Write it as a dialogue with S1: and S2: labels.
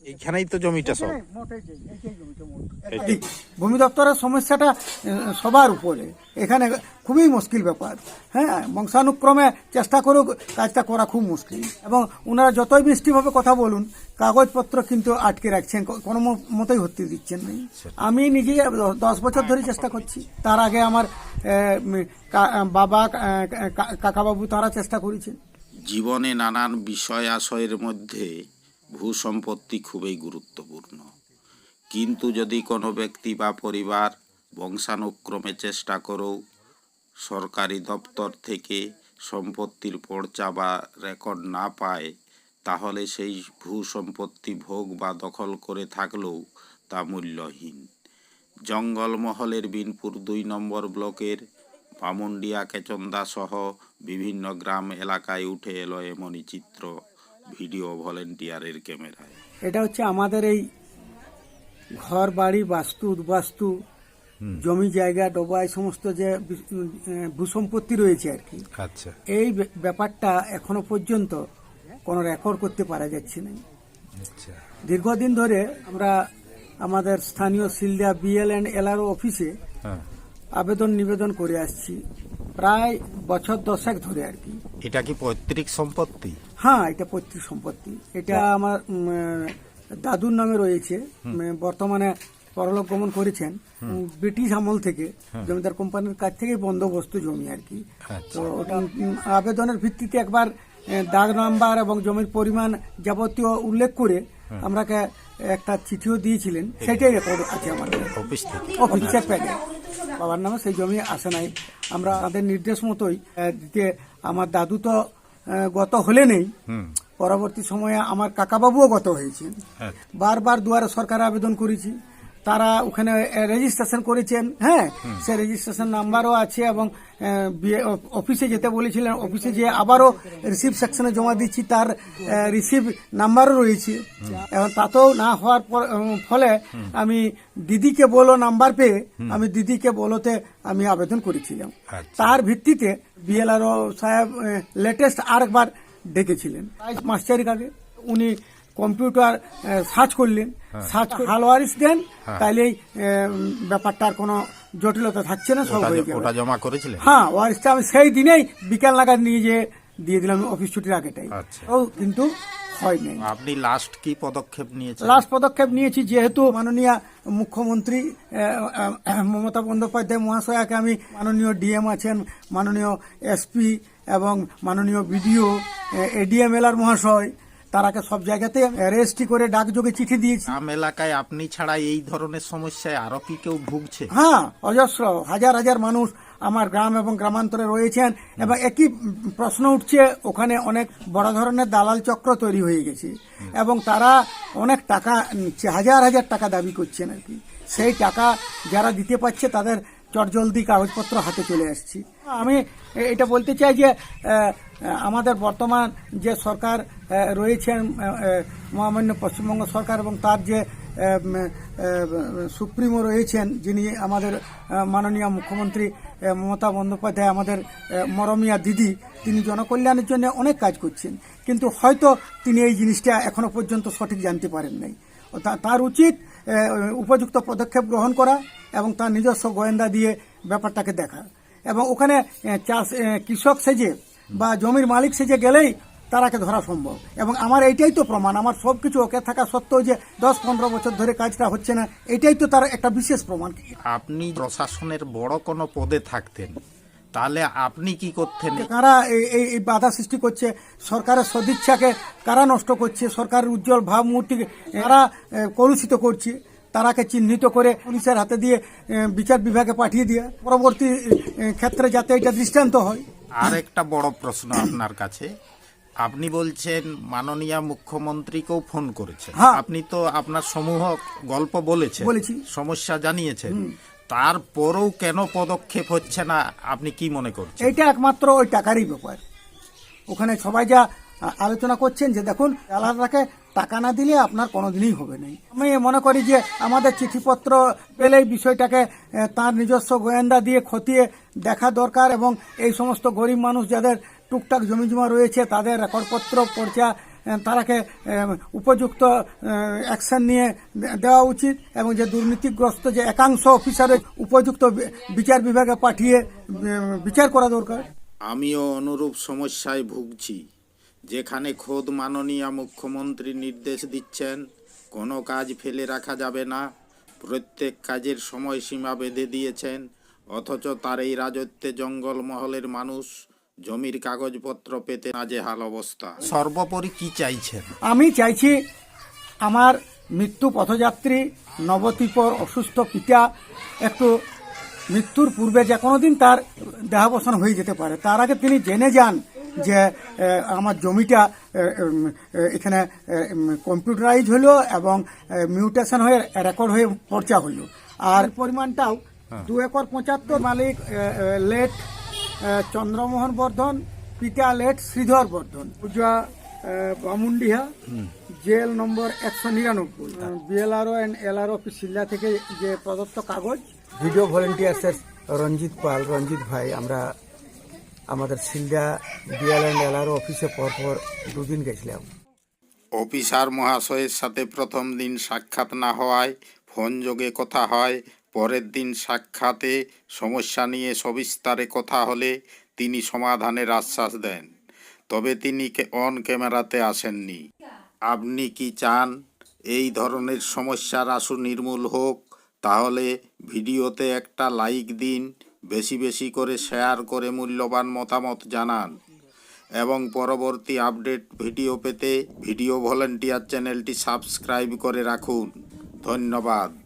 S1: এইখানেই তো জমিটা সব।
S2: ভূমি দপ্তরের সমস্যাটা সবার উপরে। এখানে খুবই মুশকিল ব্যাপার। হ্যাঁ বংশানুক্রমে চেষ্টা করেও কাজটা করা খুব মুশকিল। এবং ওনারা যতই মিষ্টিভাবে কথা বলুন কাগজপত্র কিন্তু আটকে রাখছেন কোনো মতেই হতে দিচ্ছেন না। আমি নিজেই দ- দশ বছর ধরে চেষ্টা করছি। তার আগে আমার বাবা কাকাবাবু তারা চেষ্টা করেছেন।
S3: জীবনে নানান বিষয় আশয়ের মধ্যে ভূসম্পত্তি খুবই গুরুত্বপূর্ণ। কিন্তু যদি কোনো ব্যক্তি বা পরিবার বংশানুক্রমে চেষ্টা করেও সরকারি দপ্তর থেকে সম্পত্তির পর্চা বা রেকর্ড না পায়, তাহলে সেই ভূসম্পত্তি ভোগ বা দখল করে থাকলেও তা মূল্যহীন। জঙ্গলমহলের বিনপুর দুই নম্বর ব্লকের বামুন্ডিয়া কেচন্দা সহ বিভিন্ন গ্রাম এলাকায় উঠে এলো এমনই চিত্র ভিডিও ভলেন্টিয়ারের ক্যামেরায়।
S2: এটা হচ্ছে আমাদের এই ঘর বাড়ি বাস্তু উদ্বাস্তু জমি জায়গা ডোবা এই সমস্ত যে ভূসম্পত্তি রয়েছে আর কি।
S1: আচ্ছা।
S2: এই ব্যাপারটা এখনও পর্যন্ত কোনো রেকর্ড করতে পারা যাচ্ছে না।
S1: আচ্ছা।
S2: দীর্ঘদিন ধরে আমরা আমাদের স্থানীয় সিলদিয়া বিএল অ্যান্ড এলআরও অফিসে
S1: হ্যাঁ।
S2: আবেদন নিবেদন করে আসছি। প্রায় বছর দশেক ধরে আর কি।
S1: এটা কি পৈতৃক সম্পত্তি?
S2: হ্যাঁ এটা পৈতৃক সম্পত্তি। এটা আমার দাদুর নামে রয়েছে। বর্তমানে পরলোক গমন করেছেন। ব্রিটিশ আমল থেকে জমিদার কোম্পানির কাছ থেকে বন্দোবস্ত জমি আর কি।
S1: আচ্ছা।
S2: তো ওটা আবেদনের ভিত্তিতে একবার দাগ নাম্বার এবং জমির পরিমাণ যাবতীয় উল্লেখ করে আমরাকে একটা চিঠিও দিয়েছিলেন। সেটাই রেকর্ড আছে আমাদের।
S1: অফিস থেকে।
S2: বাবার নামে সেই জমি আসে নাই। আমরা তাদের নির্দেশ মতোই যে দিতে আমার দাদু তো গত হলে নেই। পরবর্তী সময়ে আমার কাকাবাবুও গত হয়েছেন
S1: হ্যাঁ।
S2: বারবার দুয়ারে সরকার আবেদন করেছি। তারা ওখানে রেজিস্ট্রেশন করেছেন। হ্যাঁ সে রেজিস্ট্রেশন নাম্বারও আছে এবং অফিসে যেতে বলেছিলেন। অফিসে যে আবারও রিসিভ সেকশনে জমা দিচ্ছি তার রিসিভ নাম্বারও রয়েছে। এবং তাতেও না হওয়ার পর- ফলে আমি দিদিকে বলো নাম্বার পেয়ে আমি দিদিকে বলোতে আমি আবেদন করেছিলাম।
S1: আচ্ছা।
S2: তার ভিত্তিতে বিএলআরও সাহেব লেটেস্ট আরেকবার ডেকেছিলেন। মাস চারিক আগে উনি কম্পিউটার সার্চ করলেন। সার্চ হালওয়ারিস দেন তাইলেই আহ, ব্যাপারটা আর কোনো জটিলতা থাকছে না সব হয়ে যাবে।
S1: জমা করেছিলেন?
S2: হ্যাঁ ওয়ারিসটা আমি সেই দিনেই বিকাল নাগাদ নিয়ে যেয়ে দিয়ে দিলাম অফিস ছুটির আগেটাই।
S1: আচ্ছা।
S2: ও কিন্তু হয় নাই।
S1: আপনি লাস্ট কি পদক্ষেপ নিয়েছেন?
S2: লাস্ট পদক্ষেপ নিয়েছি যেহেতু মাননীয় মুখ্যমন্ত্রী মমতা বন্দ্যোপাধ্যায় মহাশয়াকে আমি মাননীয় ডিএম আছেন মাননীয় এসপি এবং মাননীয় বিডিও এডিএম এলআর মহাশয় তারাকে সব জায়গাতে রেজিস্ট্রি করে ডাকযোগে চিঠি দিয়েছি।
S1: আম এলাকায় আপনি ছাড়া এই ধরনের সমস্যায় আরও কি কেউ ভুগছে?
S2: হ্যাঁ অজস্র হাজার হাজার মানুষ আমার গ্রাম এবং গ্রামান্তরে রয়েছেন। এবং একই প্রশ্ন উঠছে ওখানে অনেক বড় ধরনের দালাল চক্র তৈরি হয়ে গেছে। এবং তারা অনেক টাকা নিচ্ছে হাজার হাজার টাকা দাবি করছেন আর কি। সেই টাকা যারা দিতে পারছে তাদের চটজলদি কাগজপত্র হাতে চলে আসছি। আমি এটা বলতে চাই যে আমাদের বর্তমান যে সরকার রয়েছেন মহামান্য পশ্চিমবঙ্গ সরকার এবং তার যে সুপ্রিমো রয়েছেন, যিনি আমাদের মাননীয় মুখ্যমন্ত্রী মমতা বন্দ্যোপাধ্যায়, আমাদের মরমিয়া দিদি, তিনি জনকল্যাণের জন্য অনেক কাজ করছেন। কিন্তু হয়তো তিনি এই জিনিসটা এখনও পর্যন্ত সঠিক জানতে পারেন নাই। তার উচিত উপযুক্ত পদক্ষেপ গ্রহণ করা এবং তার নিজস্ব গোয়েন্দা দিয়ে ব্যাপারটাকে দেখা। এবং ওখানে চাষ কৃষক সেজে বা জমির মালিক সেজে গেলেই তারাকে ধরা সম্ভব। এবং আমার এইটাই তো প্রমাণ আমার সব কিছু ওকে থাকা সত্ত্বেও যে দশ পনেরো বছর ধরে কাজটা হচ্ছে না এটাই তো তার একটা বিশেষ প্রমাণ।
S1: আপনি প্রশাসনের বড় কোনো পদে থাকতেন তাহলে আপনি কি করতেন?
S2: কারা এই বাধা সৃষ্টি করছে সরকারের সদিচ্ছাকে কারা নষ্ট করছে সরকারের উজ্জ্বল ভাবমূর্তিকে কারা কলুষিত করছে তারাকে চিহ্নিত করে পুলিশের হাতে দিয়ে বিচার বিভাগে পাঠিয়ে দিয়ে পরবর্তী ক্ষেত্রে যাতে এটা দৃষ্টান্ত হয়।
S1: আর একটা বড় প্রশ্ন আপনার কাছে আপনি বলছেন মাননীয় মুখ্যমন্ত্রীকেও ফোন করেছেন।
S2: হ্যাঁ।
S1: আপনি তো আপনার সমূহ গল্প বলেছেন
S2: বলেছি।
S1: সমস্যা জানিয়েছেন। তারপরেও কেন পদক্ষেপ হচ্ছে না আপনি কি মনে করছেন?
S2: এইটা একমাত্র ওই টাকারই ব্যাপার। ওখানে সবাই যা আ- আলোচনা করছেন যে দেখুন আলাদাকে টাকা না দিলে আপনার কোনোদিনই হবে নাই। আমি মনে করি যে আমাদের চিঠিপত্র পেলেই বিষয়টাকে এ, তার নিজস্ব গোয়েন্দা দিয়ে খতিয়ে দেখা দরকার এবং এই সমস্ত গরিব মানুষ যাদের টুকটাক জমি জমা রয়েছে, তাদের রেকর্ডপত্র পর্চা তারাকে উপযুক্ত অ্যাকশন নিয়ে দেওয়া উচিত এবং যে দুর্নীতিগ্রস্ত যে একাংশ অফিসারের উপযুক্ত বিচার বিভাগে পাঠিয়ে বিচার করা দরকার।
S3: আমিও অনুরূপ সমস্যায় ভুগছি। যেখানে খোদ মাননীয় মুখ্যমন্ত্রী নির্দেশ দিচ্ছেন, কোনো কাজ ফেলে রাখা যাবে না। প্রত্যেক কাজের সময়সীমা বেঁধে দিয়েছেন, অথচ তার এই রাজত্বে জঙ্গলমহলের মানুষ জমির কাগজপত্র পেতে না নাজেহাল অবস্থা।
S1: সর্বোপরি কি চাইছেন?
S2: আমি চাইছি আমার মৃত্যু পথযাত্রী নবদ্বীপর অসুস্থ পিতা একটু মৃত্যুর পূর্বে যে কোনো দিন তার দেহাবসান হয়ে যেতে পারে। তার আগে তিনি জেনে যান যে আমার জমিটা এখানে কম্পিউটারাইজ হলো এবং মিউটেশন হয়ে রেকর্ড হয়ে পর্চা হলো। আর পরিমাণটাও দু একর পঁচাত্তর মালিক লেট চন্দ্রমোহন বর্ধন পিতা লেট শ্রীধর বর্ধন পূজা বামুন্ডিহা জেল নম্বর একশো নিরানব্বই। BLRO and LRO office Silda থেকে যে প্রদত্ত কাগজ
S4: ভিডিও ভলেন্টিয়ার্সের রঞ্জিত পাল রঞ্জিত ভাই আমরা আমাদের সিলডা বিএল অ্যান্ড এলআরও অফিসে পরপর দুদিন গেছিলাম।
S3: অফিসার মহাশয়ের সাথে প্রথম দিন সাক্ষাৎ না হওয়ায় ফোন যোগে কথা হয় পরের দিন সাক্ষাতে সমস্যা নিয়ে সবিস্তারে কথা হলে তিনি সমাধানের আশ্বাস দেন। তবে তিনি অন ক্যামেরাতে আসেননি। আপনি কি চান এই ধরনের সমস্যার আশু নির্মূল হোক? তাহলে ভিডিওতে একটা লাইক দিন, বেশি বেশি করে শেয়ার করে মূল্যবান মতামত জানান। এবং পরবর্তী আপডেট ভিডিও পেতে ভিডিও ভলেন্টিয়ার চ্যানেলটি সাবস্ক্রাইব করে রাখুন। ধন্যবাদ।